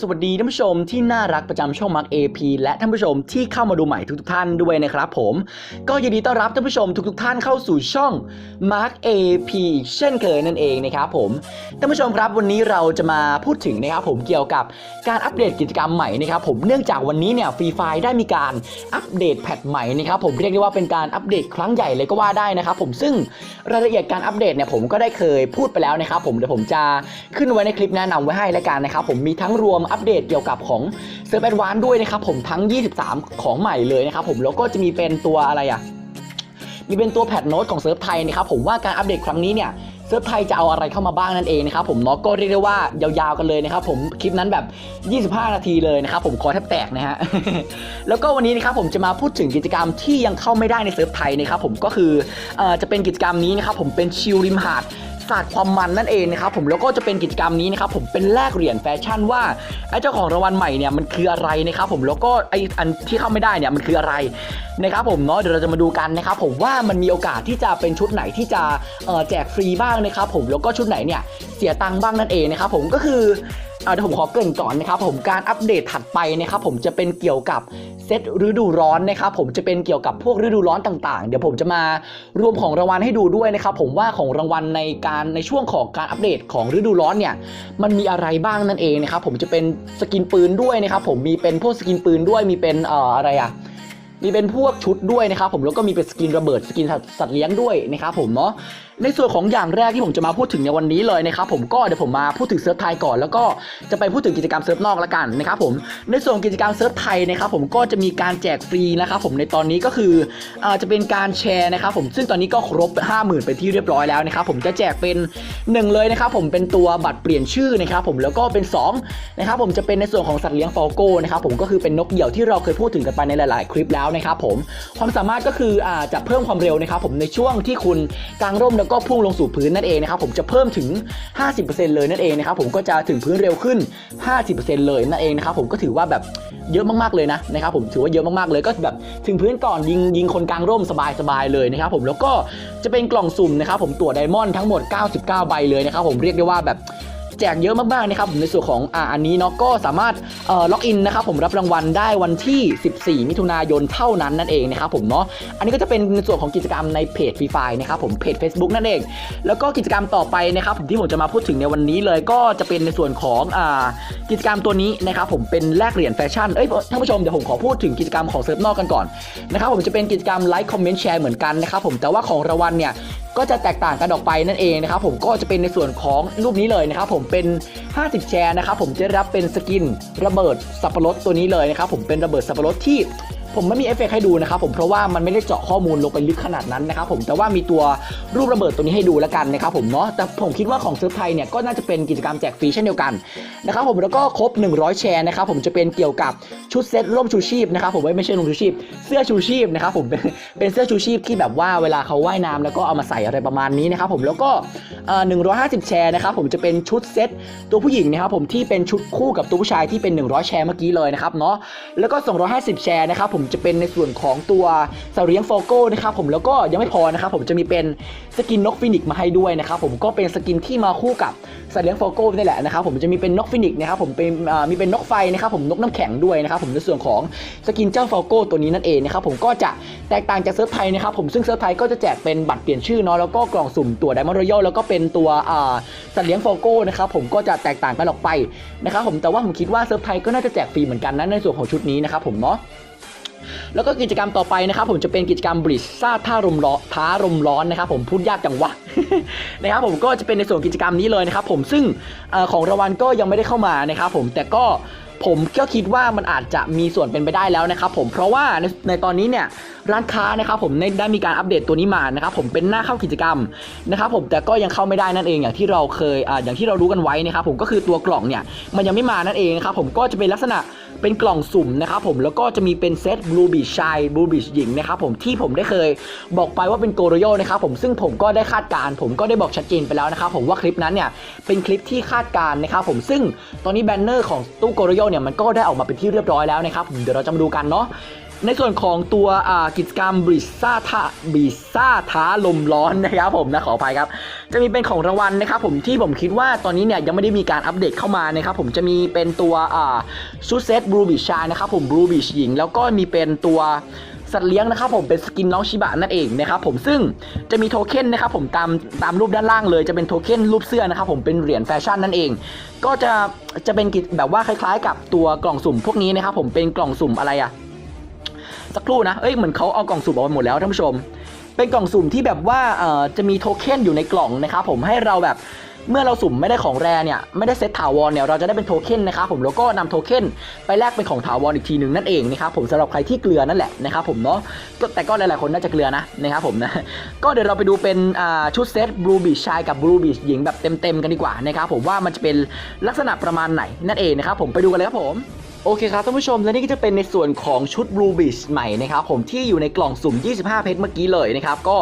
สวัสดีท่านผู้ชมที่น่ารักประจำช่องมัก AP และท่านผู้ชมที่เข้ามาดูใหม่ทุกๆท่านด้วยนะครับผม ก็ยินดีต้อนรับท่านผู้ชมทุกๆท่านเข้าสู่ช่อง Mark AP อีกเช่นเคยนั่นเองนะครับผมท่านผู้ชมครับวันนี้เราจะมาพูดถึงนะครับผมเกี่ยวกับการอัปเดตกิจกรรมใหม่นะครับผมเนื่องจากวันนี้เนี่ยฟรีไฟได้มีการอัปเดตแพทใหม่นะครับผมเรียกได้ว่าเป็นการอัปเดตครั้งใหญ่เลยก็ว่าได้นะครับผมซึ่งรายละเอียดการอัปเดตเนี่ยผมก็ได้เคยพูดไปแล้วนะครับผมเดี๋ยวผมจะขึ้นไว้ในคลิปแนะนำไว้ให้แล้วกันนะครับผมมีทั้งรวมอัปเดตเกี่ยวกับของเซิร์ฟแอดวานด้วยนะครับผมทั้ง 23 ของใหม่เลยนะครับผมแล้วก็จะมีเป็นตัวอะไรอะมีเป็นตัวแพทโน้ตของเซิร์ฟไทยนะครับผมว่าการอัปเดตครั้งนี้เนี่ยเซิร์ฟไทยจะเอาอะไรเข้ามาบ้างนั่นเองนะครับผมเนาะก็เรียกได้ว่ายาวๆกันเลยนะครับผมคลิปนั้นแบบ 25 นาทีเลยนะครับผมคอแทบแตกนะฮะแล้วก็วันนี้นะครับผมจะมาพูดถึงกิจกรรมที่ยังเข้าไม่ได้ในเซิร์ฟไทยนะครับผมก็คืออจะเป็นกิจกรรมนี้นะครับผมเป็นชิลริมหาด ศาสตร์ความมันนั่นเองนะครับผมแล้วก็จะเป็นกิจกรรมนี้นะครับผมเป็นแลกเหรียญแฟชั่นว่าไอ้เจ้าของรางวัลใหม่เนี่ยมันคืออะไรนะครับผมแล้วก็ไอ้อันที่เข้าไม่ได้เนี่ยมันคืออะไรนะครับผมเนาะเดี๋ยวเราจะมาดูกันนะครับผมว่ามันมีโอกาสที่จะเป็นชุดไหนที่จะแจกฟรีบ้างนะครับผมแล้วก็ชุดไหนเนี่ยเสียตังค์บ้างนั่นเองนะครับผมก็คือ เอาเดี๋ยวผมขอเกริ่นก่อนนะครับผมการอัปเดตถัดไปนะครับผมจะเป็นเกี่ยวกับเซตฤดูร้อนนะครับผมจะเป็นเกี่ยวกับพวกฤดูร้อนต่างๆ เดี๋ยวผมจะมารวมของรางวัลให้ดูด้วยนะครับผมว่าของรางวัลในการในช่วงของการอัปเดตของฤดูร้อนเนี่ยมันมีอะไรบ้างนั่นเองนะครับผมจะเป็นสกินปืนด้วยนะครับผมมีเป็นพวกสกินปืนด้วยมีเป็นเอ่ออะไรอะมีเป็นพวกชุดด้วยนะครับผมแล้วก็มีเป็นสกินระเบิดสกินสัตว์เลี้ยงด้วยนะครับผมเนาะ ในส่วนของอย่างแรกที่ผมจะมาพูดถึงในวันนี้เลยนะครับผมก็เดี๋ยวผมมาพูดถึงเซิร์ฟไทยก่อนแล้วก็จะไปพูดถึงกิจกรรมเซิร์ฟนอกละกันนะครับผมในส่วนกิจกรรมเซิร์ฟไทยนะครับผมก็จะมีการแจกฟรีนะครับผมในตอนนี้ก็คืออาจะเป็นการแชร์นะครับผมซึ่งตอนนี้ก็ครบ 50,000เป็นที่เรียบร้อยแล้วนะครับผมจะแจกเป็นหนึ่งเลยนะครับผมเป็นตัวบัตรเปลี่ยนชื่อนะครับผมแล้วก็เป็นสองนะครับผมจะเป็นในส่วนของสัตว์เลี้ยงฟอลโก้นะครับผมก็คือเป็นนกเหยี่ยวที่เราเคยพูดถึงกันไปในหลาย ๆ คลิปแล้วนะครับผมความสามารถก็คืออาจะเพิ่มความเร็วนะครับผมในช่วงที่คุณกางร่มแล้วก็พุ่งลงสู่พื้นนั่นเองนะครับผมจะเพิ่มถึง 50%เลยนั่นเองนะครับผมก็จะถึงพื้นเร็วขึ้น 50%เลยนั่นเองนะครับผมก็ถือว่าแบบเยอะมากๆเลยนะนะครับผมถือว่าเยอะมากๆเลยก็แบบถึงพื้นก่อนยิงยิงคนกลางร่มสบายๆเลยนะครับผมแล้วก็จะเป็นกล่องสุ่มนะครับผมตัวไดมอนด์ทั้งหมด 99 ใบเลยนะครับผมเรียกได้ว่าแบบ แจกเยอะมากๆนะครับผมในส่วนของอ่าอันนี้เนาะก็สามารถเอ่อล็อกอินนะครับผมรับรางวัลได้วันที่ 14 มิถุนายนเท่านั้นนั่นเองนะครับผมเนาะอันนี้ก็จะเป็นในส่วนของกิจกรรมในเพจฟรีไฟนะครับผมเพจ Facebook นั่นเอง แล้วก็กิจกรรมต่อไปนะครับผมที่ผมจะมาพูดถึงในวันนี้เลยก็จะเป็นในส่วนของอ่ากิจกรรมตัวนี้นะครับผมเป็นแลกเหรียญแฟชั่นเอ้ยท่านผู้ชมเดี๋ยวผมขอพูดถึงกิจกรรมของเซิร์ฟนอกกันก่อนนะครับผมจะเป็นกิจกรรมไลค์คอมเมนต์แชร์เหมือนกันนะครับผมแต่ว่าของรางวัลเนี่ย ก็จะแตกต่างกันออกไปนั่นเองนะครับผมก็จะเป็นในส่วนของรูปนี้เลยนะครับผมเป็น 50 แชร์นะครับผมจะได้รับเป็นสกินระเบิดสับปะรดตัวนี้เลยนะครับผมเป็นระเบิดสับปะรดที่ ผมไม่มีเอฟเฟกให้ดูนะครับผมเพราะว่ามันไม่ได้เจาะข้อมูลลงไปลึกขนาดนั้นนะครับผมแต่ว่ามีตัวรูประเบิดตัวนี้ให้ดูแล้วกันนะครับผมเนาะแต่ผมคิดว่าของเซิร์ฟไทยเนี่ยก็น่าจะเป็นกิจกรรมแจกฟรีเช่นเดียวกันนะครับผมแล้วก็ครบ 100 แชร์นะครับผมจะเป็นเกี่ยวกับชุดเซ็ตร่มชูชีพนะครับผมไม่ใช่ร่มชูชีพ เสื้อชูชีพนะครับผมเป็นเสื้อชูชีพที่แบบว่าเวลาเขาว่ายน้ำแล้วก็เอามาใส่อะไรประมาณนี้นะครับผมแล้วก็เอ่อ150แชร์นะครับผมจะเป็นชุดเซ็ตตัวผู้หญิงนะครับผมที่เป็นชุดคู่กับตัวผู้ชายที่เป็น 100 แชร์เมื่อกี้เลยนะครับเนาะแล้วก็250 แชร์นะครับผมจะเป็นในส่วนของตัวสเรียงโฟโก้นะครับผมแล้วก็ยังไม่พอนะครับผมจะมีเป็นสกินนกฟินิกมาให้ด้วยนะครับผมก็เป็นสกินที่มาคู่กับสเลี้ยงโฟโก้นี่แหละนะครับผมจะมีเป็นนกฟินิกนะครับผมเป็นมีเป็นนกไฟนะครับผมนกน้ำแข็งด้วยนะครับผมในส่วนของสกินเจ้าโฟโก้ตัวนี้นั่นเองนะครับผมก็จะแตกต่างจากเซิร์ฟไทยนะครับผมซึ่งเซิร์ฟไทยก็จะแจกเป็นบัตรเปลี่ยนชื่อเนาะแล้วก็กล่องสุ่มตัวไดมอนด์รอยัลแล้วก็เป็นตัวอ่าสัตว์เลี้ยงโฟโก้นะครับผมก็จะแตกต่างกันออกไปนะครับผมแต่ว่าผมคิดว่าเซิร์ฟไทยก็น่าจะแจกฟรีเหมือนกันนะในส่วนของชุดนี้นะครับผมเนาะ แล้วก็กิจกรรมต่อไปนะครับผมจะเป็นกิจกรรมบริซ่าท่ารมร้อนท้ารมร้อนนะครับผมพูดยากจังวะนะครับผมก็จะเป็นในส่วนกิจกรรมนี้เลยนะครับผมซึ่งอของรางวัลก็ยังไม่ได้เข้ามานะครับผมแต่ก็ผมก็คิดว่ามันอาจจะมีส่วนเป็นไปได้แล้วนะครับผมเพราะว่าในในตอนนี้เนี่ยร้านค้านะครับผมได้ได้มีการอัปเดตตัวนี้มานะครับผมเป็นหน้าเข้ากิจกรรมนะครับผมแต่ก็ยังเข้าไม่ได้นั่นเองอย่างที่เราเคยอ่าอย่างที่เรารู้กันไว้นะครับผมก็คือตัวกล่องเนี่ยมันยังไม่มานั่นเองนะครับผมก็จะเป็นลักษณะ เป็นกล่องสุ่มนะครับผมแล้วก็จะมีเป็นเซตบลูบีชชายบลูบีชหญิงนะครับผมที่ผมได้เคยบอกไปว่าเป็นโกโรโยนะครับผมซึ่งผมก็ได้คาดการ์ผมก็ได้บอกชัดเจนไปแล้วนะครับผมว่าคลิปนั้นเนี่ยเป็นคลิปที่คาดการ์นะครับผมซึ่งตอนนี้แบนเนอร์ของตู้โกโรโยเนี่ยมันก็ได้ออกมาเป็นที่เรียบร้อยแล้วนะครับผมเดี๋ยวเราจะมาดูกันเนาะ ในส่วนของตัวกิจกรรมบริซ่าท้าบริซ่าท้าลมร้อนนะครับผมนะขออภัยครับ จะมีเป็นของรางวัลนะครับผมที่ผมคิดว่าตอนนี้เนี่ยยังไม่ได้มีการอัปเดตเข้ามานะครับผมจะมีเป็นตัวอ่าชุดเซตบลูบิชชายนะครับผมบลูบิชหญิง แล้วก็มีเป็นตัวสัตว์เลี้ยงนะครับผมเป็นสกินน้องชิบะนั่นเองนะครับผมซึ่งจะมีโทเค็นนะครับผมตามตามรูปด้านล่างเลยจะเป็นโทเค็นรูปเสื้อนะครับผมเป็นเหรียญแฟชั่นนั่นเอง ก็จะจะเป็นกิจแบบว่าคล้ายๆ กับตัวกล่องสุ่มพวกนี้นะครับผมเป็นกล่องสุ่มอะไรอะ สักครู่นะ เอ้ยเหมือนเขาเอากล่องสุ่มออกมาหมดแล้วท่านผู้ชม เป็นกล่องสุ่มที่แบบว่าเอ่อจะมีโทเค็นอยู่ในกล่องนะครับผมให้เราแบบเมื่อเราสุ่มไม่ได้ของแรเนี่ยไม่ได้เซตถาวรเนี่ยเราจะได้เป็นโทเค็นนะครับผมแล้วก็นำโทเค็นไปแลกเป็นของถาวรอีกทีหนึ่งนั่นเองนะครับผมสำหรับใครที่เกลือนั่นแหละนะครับผมเนาะแต่ก็หลายๆคนน่าจะเกลือนะนะครับผมนะก็เดี๋ยวเราไปดูเป็นชุดเซตบลูบีชชายกับบลูบีชหญิงแบบเต็มๆกันดีกว่านะครับผมว่ามันจะเป็นลักษณะประมาณไหนนั่นเองนะครับผมไปดูกันเลยครับผม โอเคครับท่านผู้ชมและนี่ก็จะเป็นในส่วนของชุด Blue Beach ใหม่นะครับผมที่อยู่ในกล่องสุ่ม 25 เพชรเมื่อกี้เลยนะครับก็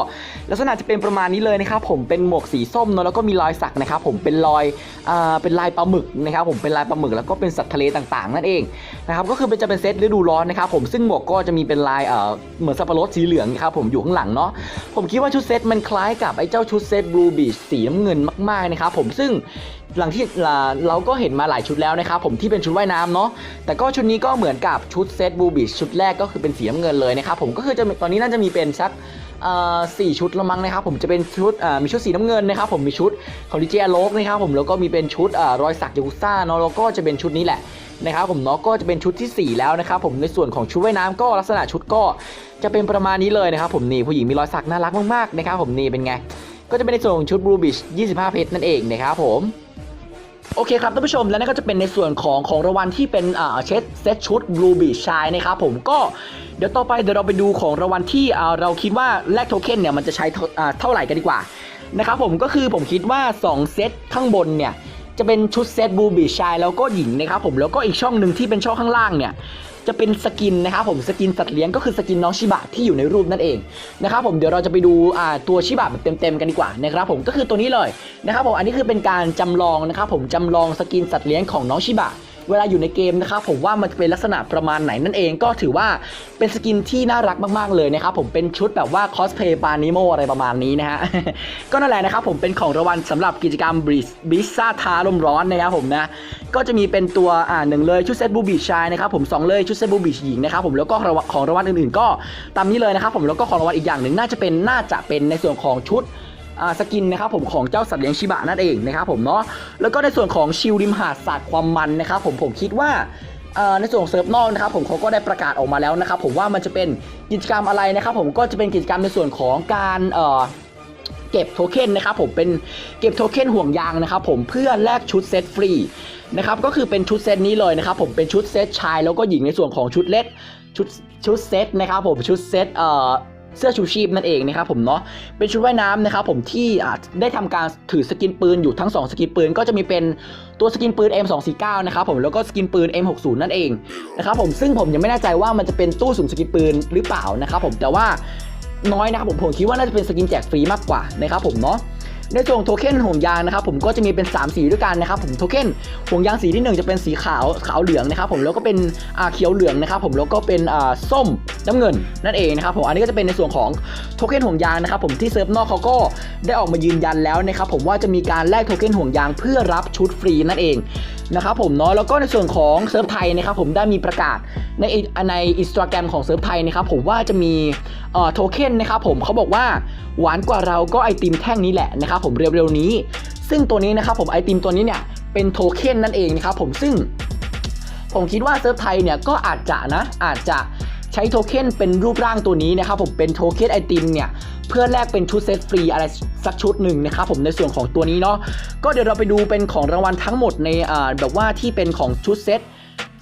ลักษณะจะเป็นประมาณนี้เลยนะครับผมเป็นหมวกสีส้มเนอะแล้วก็มีรอยสักนะครับผมเป็นรอยอ่าเป็นลายปลาหมึกนะครับผมเป็นลายปลาหมึกแล้วก็เป็นสัตว์ทะเลต่างๆ นั่นเองนะครับก็คือเป็นจะเป็นเซตฤดูร้อนนะครับผมซึ่งหมวกก็จะมีเป็นลายเอ่อเหมือนสับปะรดสีเหลืองนะครับผมอยู่ข้างหลังเนาะผมคิดว่าชุดเซตมันคล้ายกับไอ้เจ้าชุดเซต Blue Beach สีน้ำเงินมากๆนะครับผมซึ่ง หลังที่อ่าเราก็เห็นมาหลายชุดแล้วนะครับผมที่เป็นชุดว่ายน้ำเนาะแต่ก็ชุดนี้ก็เหมือนกับชุดเซตบูบิชชุดแรกก็คือเป็นสีน้ำเงินเลยนะครับผมก็คือจะตอนนี้น่าจะมีเป็นสักอ่าสี่ชุดละมั้งนะครับผมจะเป็นชุดอ่ามีชุดสีน้ำเงินนะครับผมมีชุดของดีเจอโลกนะครับผมแล้วก็มีเป็นชุดอ่ารอยสักยากุซ่าเนาะแล้วก็จะเป็นชุดนี้แหละนะครับผมเนาะก็จะเป็นชุดทีสี่4 แล้วนะครับผมในส่วนของชุดว่ายน้ำก็ลักษณะชุดก็จะเป็นประมาณนี้เลยนะครับผมนี่ผู้หญิงมีรอยสักน่ารักมากๆนะครับผมนี่เป็นไงก็จะเป็นในส่วนของชุดบลูบิช25 เพชรนั่นเองนะครับผม โอเคครับท่านผู้ชมและนั่นก็จะเป็นในส่วนของของรางวัลที่เป็นอ่าเชตเซตชุดบลูบีชายนะครับผมก็เดี๋ยวต่อไปเดี๋ยวเราไปดูของรางวัลที่อ่าเราคิดว่าแลกโทเค็นเนี่ยมันจะใช้อ่าเท่าไหร่กันดีกว่านะครับผมก็คือผมคิดว่า 2 เซตข้างบนเนี่ย จะเป็นชุดเซตบูบีชายแล้วก็หญิงนะครับผมแล้วก็อีกช่องหนึ่งที่เป็นช่องข้างล่างเนี่ยจะเป็นสกินนะครับผมสกินสัตว์เลี้ยงก็คือสกินน้องชิบะที่อยู่ในรูปนั่นเองนะครับผมเดี๋ยวเราจะไปดูอ่าตัวชิบะแบบเต็มๆกันดีกว่านะครับผมก็คือตัวนี้เลยนะครับผมอันนี้คือเป็นการจำลองนะครับผมจำลองสกินสัตว์เลี้ยงของน้องชิบะ เวลาอยู่ในเกมนะครับผมว่ามันจะเป็นลักษณะประมาณไหนนั่นเองก็ถือว่าเป็นสกินที่น่ารักมากๆเลยนะครับผมเป็นชุดแบบว่าคอสเพย์ปานิโมอะไรประมาณนี้นะฮะก็นั่นแหละนะครับผมเป็นของรางวัลสำหรับกิจกรรมบริสบิซ่าทาลมร้อนนะครับผมนะก็จะมีเป็นตัวอ่าหนึ่งเลยชุดเซตบูบีชายนะครับผมสองเลยชุดเซตบูบีหญิงนะครับผมแล้วก็ของรางวัลอื่นๆ ก็ตามนี้เลยนะครับผมแล้วก็ของรางวัลอีกอย่างหนึ่งน่าจะเป็นน่าจะเป็นในส่วนของชุด สกินนะครับผมของเจ้าสัตว์เลี้ยงชิบะนั่นเองนะครับผมเนาะแล้วก็ในส่วนของชิลริมหาดสาดความมันนะครับผมผมคิดว่าในส่วนของเซิร์ฟนอกนะครับผมเขาก็ได้ประกาศออกมาแล้วนะครับผมว่ามันจะเป็นกิจกรรมอะไรนะครับผมก็จะเป็นกิจกรรมในส่วนของการเอ่อเก็บโทเค็นนะครับผมเป็นเก็บโทเค็นห่วงยางนะครับผมเพื่อแลกชุดเซตฟรีนะครับก็คือเป็นชุดเซตนี้เลยนะครับผมเป็นชุดเซตชายแล้วก็หญิงในส่วนของชุดเล็กชุดชุดเซตนะครับผมชุดเซตเอ่อ เสื้อชูชีพนั่นเองนะครับผมเนาะเป็นชุดว่ายน้ำนะครับผมที่อาจได้ทำการถือสกินปืนอยู่ทั้ง 2 สกินปืนก็จะมีเป็นตัวสกินปืน M249 นะครับผมแล้วก็สกินปืน M60 นั่นเองนะครับผมซึ่งผมยังไม่แน่ใจว่ามันจะเป็นตู้สุ่มสกินปืนหรือเปล่านะครับผมแต่ว่าน้อยนะครับผมผมคิดว่าน่าจะเป็นสกินแจกฟรีมากกว่านะครับผมเนาะในส่วนโทเค็นห่วงยางนะครับผมก็จะมีเป็น 3 สีด้วยกันนะครับผมโทเค็นห่วงยางสีที่ 1 จะเป็นสีขาวขาวเหลืองนะครับผมแล้วก็เป็นอ่าเขียวเหลืองนะครับผมแล้วก็เป็นอ่าส้ม น้ำเงินนั่นเองนะครับผมอันนี้ก็จะเป็นในส่วนของโทเค็นห่วงยางนะครับผมที่เซิร์ฟนอกเขาก็ได้ออกมายืนยันแล้วนะครับผมว่าจะมีการแลกโทเค็นห่วงยางเพื่อรับชุดฟรีนั่นเองนะครับผมเนาะแล้วก็ในส่วนของเซิร์ฟไทยนะครับผมได้มีประกาศในในอินสตาแกรมของเซิร์ฟไทยนะครับผมว่าจะมีโทเค็นนะครับผมเขาบอกว่าหวานกว่าเราก็ไอติมแท่งนี้แหละนะครับผมเร็วๆนี้ ซึ่งตัวนี้นะครับผมไอติมตัวนี้เนี่ยเป็นโทเค็นนั่นเองนะครับผมซึ่งผมคิดว่าเซิร์ฟไทยเนี่ยก็อาจจะนะอาจจะ ใช้โทเค็นเป็นรูปร่างตัวนี้นะครับผมเป็นโทเค็นไอติมเนี่ยเพื่อแลกเป็นชุดเซตฟรีอะไรสักชุดหนึ่งนะครับผมในส่วนของตัวนี้เนาะก็เดี๋ยวเราไปดูเป็นของรางวัลทั้งหมดในแบบว่าที่เป็นของชุดเซต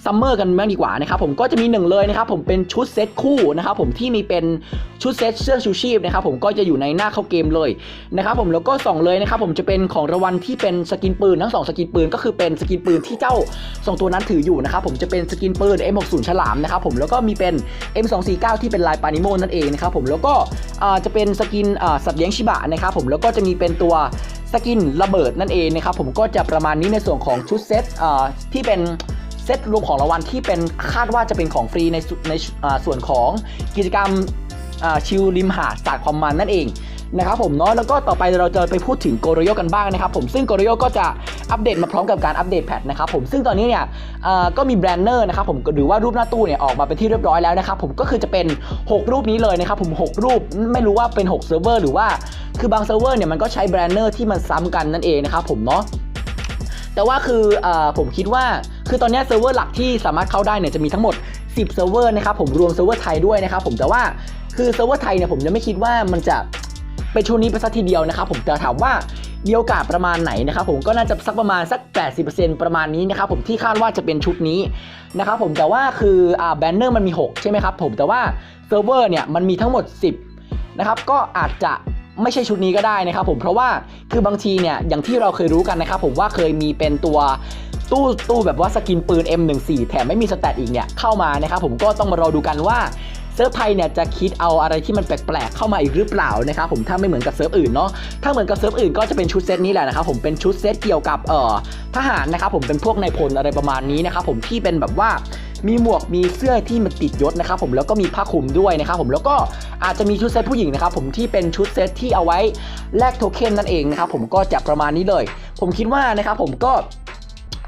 ซัมเมอร์กันบ้างดีกว่านะครับผมก็จะมีหนึ่งเลยนะครับผมเป็นชุดเซตคู่นะครับผมที่มีเป็นชุดเซตเสื้อชูชีพนะครับผมก็จะอยู่ในหน้าเข้าเกมเลยนะครับผมแล้วก็สองเลยนะครับผมจะเป็นของรางวัลที่เป็นสกินปืนทั้งสองสกินปืนก็คือเป็นสกินปืนที่เจ้าสองตัวนั้นถืออยู่นะครับผมจะเป็นสกินปืน M60 ฉลามนะครับผมแล้วก็มีเป็น M249 ที่เป็นลายปานิโมนั่นเองนะครับผมแล้วก็จะเป็นสกินสัตว์เลี้ยงชิบะนะครับผมแล้วก็จะมีเป็นตัวสกินระเบิดนั่นเองนะครับผมก็จะประมาณนี้ในส่วนของชุดเซตที่เป็น เซตรวมของรางวัลที่เป็นคาดว่าจะเป็นของฟรีในส่วนในส่วนของกิจกรรมชิลริมหาดสาดความมันนั่นเองนะครับผมเนาะแล้วก็ต่อไปเราจะไปพูดถึงโกโรโยกันบ้างนะครับผมซึ่งโกโรโยก็จะอัปเดตมาพร้อมกับการอัปเดตแพทนะครับผมซึ่งตอนนี้เนี่ยก็มีแบรนเนอร์นะครับผมหรือว่ารูปหน้าตู้เนี่ยออกมาเป็นที่เรียบร้อยแล้วนะครับผมก็คือจะเป็น 6 รูปนี้เลยนะครับผม 6 รูปไม่รู้ว่าเป็น6เซิร์ฟเวอร์หรือว่าคือบางเซิร์ฟเวอร์เนี่ยมันก็ใช้แบรนเนอร์ที่มันซ้ำกันนั่นเองนะครับผมเนาะ แต่ว่าคืออผมคิดว่าคือตอนนี้เซิร์ฟเวอร์หลักที่สามารถเข้าได้เนี่ยจะมีทั้งหมด 10 เซิร์ฟเวอร์นะครับผมรวมเซิร์ฟเวอร์ไทยด้วยนะครับผมแต่ว่าคือเซิร์ฟเวอร์ไทยเนี่ยผมยังไม่คิดว่ามันจะเป็นชุดนี้ไปสักทีเดียวนะครับผมแต่ถามว่ามีโอกาสประมาณไหนนะครับผมก็น่าจะสักประมาณสัก 80%ประมาณนี้นะครับผมที่คาดว่าจะเป็นชุดนี้นะครับผมแต่ว่าคืออ่าแบนเนอร์มันมี 6 ใช่ไหมครับผมแต่ว่าเซิร์ฟเวอร์เนี่ยมันมีทั้งหมด 10นะครับก็อาจจะ ไม่ใช่ชุดนี้ก็ได้นะครับผมเพราะว่าคือบางทีเนี่ยอย่างที่เราเคยรู้กันนะครับผมว่าเคยมีเป็นตัวตู้ตู้แบบว่าสกินปืน M14 แถมไม่มีสแตทอีกเนี่ยเข้ามานะครับผมก็ต้องมารอดูกันว่าเซิร์ฟไทยเนี่ยจะคิดเอาอะไรที่มันแปลกๆเข้ามาอีกหรือเปล่านะครับผมถ้าไม่เหมือนกับเซิร์ฟอื่นเนาะถ้าเหมือนกับเซิร์ฟอื่นก็จะเป็นชุดเซตนี้แหละนะครับผมเป็นชุดเซตเกี่ยวกับเอ่อทหารนะครับผมเป็นพวกนายพลอะไรประมาณนี้นะครับผมที่เป็นแบบว่า มีหมวกมีเสื้อที่มันติดยศนะครับผมแล้วก็มีผ้าคลุมด้วยนะครับผมแล้วก็อาจจะมีชุดเซตผู้หญิงนะครับผมที่เป็นชุดเซตที่เอาไว้แลกโทเค็นนั่นเองนะครับผมก็จะประมาณนี้เลย ผมคิดว่านะครับผมก็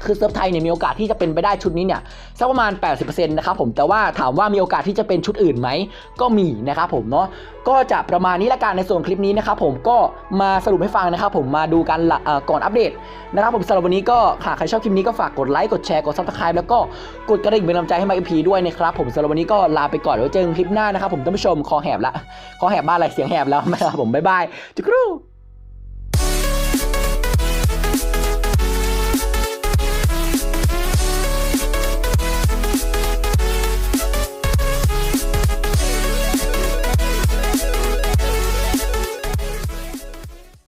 คือเซิร์ฟไทยเนี่ยมีโอกาสที่จะเป็นไปได้ชุดนี้เนี่ยสักประมาณ 80%นะครับผมแต่ว่าถามว่ามีโอกาสที่จะเป็นชุดอื่นไหมก็มีนะครับผมเนาะก็จะประมาณนี้ละกันในส่วนคลิปนี้นะครับผมก็มาสรุปให้ฟังนะครับผมมาดูกันก่อนอัปเดตนะครับผมสำหรับวันนี้ก็หากใครชอบคลิปนี้ก็ฝากกดไลค์กดแชร์กดซับสไคร b e แล้วก็กดกระดิ่งเป็นกำลังใจให้มาอีพีด้วยนะครับผมสำหรับวันนี้ก็ลาไปก่อนไว้เจอกันคลิปหน้านะครับผมท่านผู้ชมคอแหบละคอแหบบ้านอะไรเสียงแหบแล้วนะครับผมบ๊ายบายจุกรู